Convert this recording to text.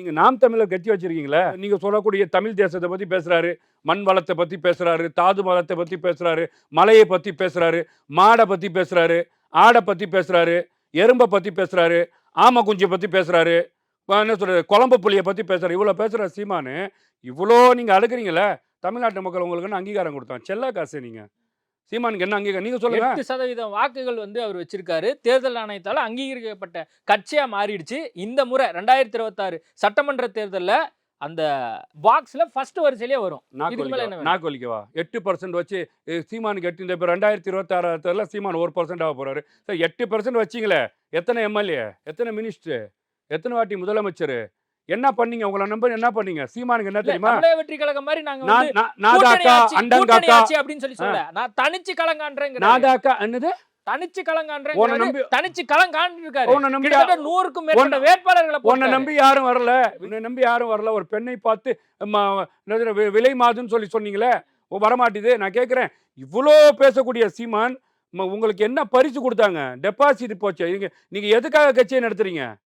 நீங்கள் நாம் தமிழர் கட்சி வச்சிருக்கீங்களே நீங்கள் சொல்லக்கூடிய தமிழ் தேசத்தை பற்றி பேசுகிறாரு மண் வளத்தை பற்றி பேசுகிறாரு தாது மதத்தை பற்றி பேசுகிறாரு மலையை பற்றி பேசுகிறாரு மாடை பற்றி பேசுகிறாரு ஆடை பற்றி பேசுகிறாரு எறும்பை பற்றி பேசுகிறாரு ஆமை பற்றி பத்தி என்ன சொல்கிறது குழம்பு புளியை பற்றி பேசுகிறாரு இவ்வளோ பேசுகிற சீமானு இவ்வளோ நீங்கள் அடுக்குறீங்களே தமிழ்நாட்டு மக்கள் உங்களுக்கு அங்கீகாரம் கொடுத்தான் செல்ல காசு நீங்கள் சீமானுக்கு என்ன அங்கீகாரம்? நீங்க சொல்லுங்க. எட்டு சதவீதம் வாக்குகள் வந்து அவர் வச்சிருக்காரு. தேர்தல் ஆணையத்தால அங்கீகரிக்கப்பட்ட கட்சியா மாறிடுச்சு. இந்த முறை ரெண்டாயிரத்தி இருபத்தாறு சட்டமன்ற தேர்தல்ல அந்த பாக்ஸ்ல ஃபர்ஸ்ட் வரிசையிலே வரும். இதுக்கு மேல என்ன வேணும்? நாக்கு வலிக்கவா எட்டு பர்சன்ட் வச்சு சீமானுக்கு எட்டு இப்போ ரெண்டாயிரத்தி இருபத்தாறாயிரத்துல சீமான் ஒரு பர்சன்ட் ஆக போறாரு. சார் எட்டு பர்சன்ட் வச்சிங்களே எத்தனை எம்எல்ஏ எத்தனை மினிஸ்டர் எத்தனை வாட்டி முதலமைச்சர் என்ன பண்ணீங்க? உங்களை நம்பர் என்ன பண்ணீங்க? சீமானுக்கு என்ன தெரியுமா? வெற்றி கழகம் மாதிரி நாங்க நாதாக்கா அண்டங்காக்கா அப்படின்னு சொல்லி சொல்ல நான் தனிச்சு கலங்கான்றேங்க நாதாக்கா என்னது? தனிச்சு கலங்கான்றேன் தனிச்சு கலங்காண்டு இருக்காரு உன்னை நம்பி நூறுக்கும் மேற்பட்ட வேட்பாளர்களை உன்னை. நம்பி யாரும் வரல. உன்னை நம்பி யாரும் வரல. ஒரு பெண்ணை பார்த்து விலை மாதுன்னு சொல்லி சொன்னீங்களே? வரமாட்டுது. நான் கேட்குறேன் இவ்வளோ பேசக்கூடிய சீமான் உங்களுக்கு என்ன பரிசு கொடுத்தாங்க? டெபாசிட் போச்சு? நீங்க எதுக்காக கட்சியை நடத்துறீங்க?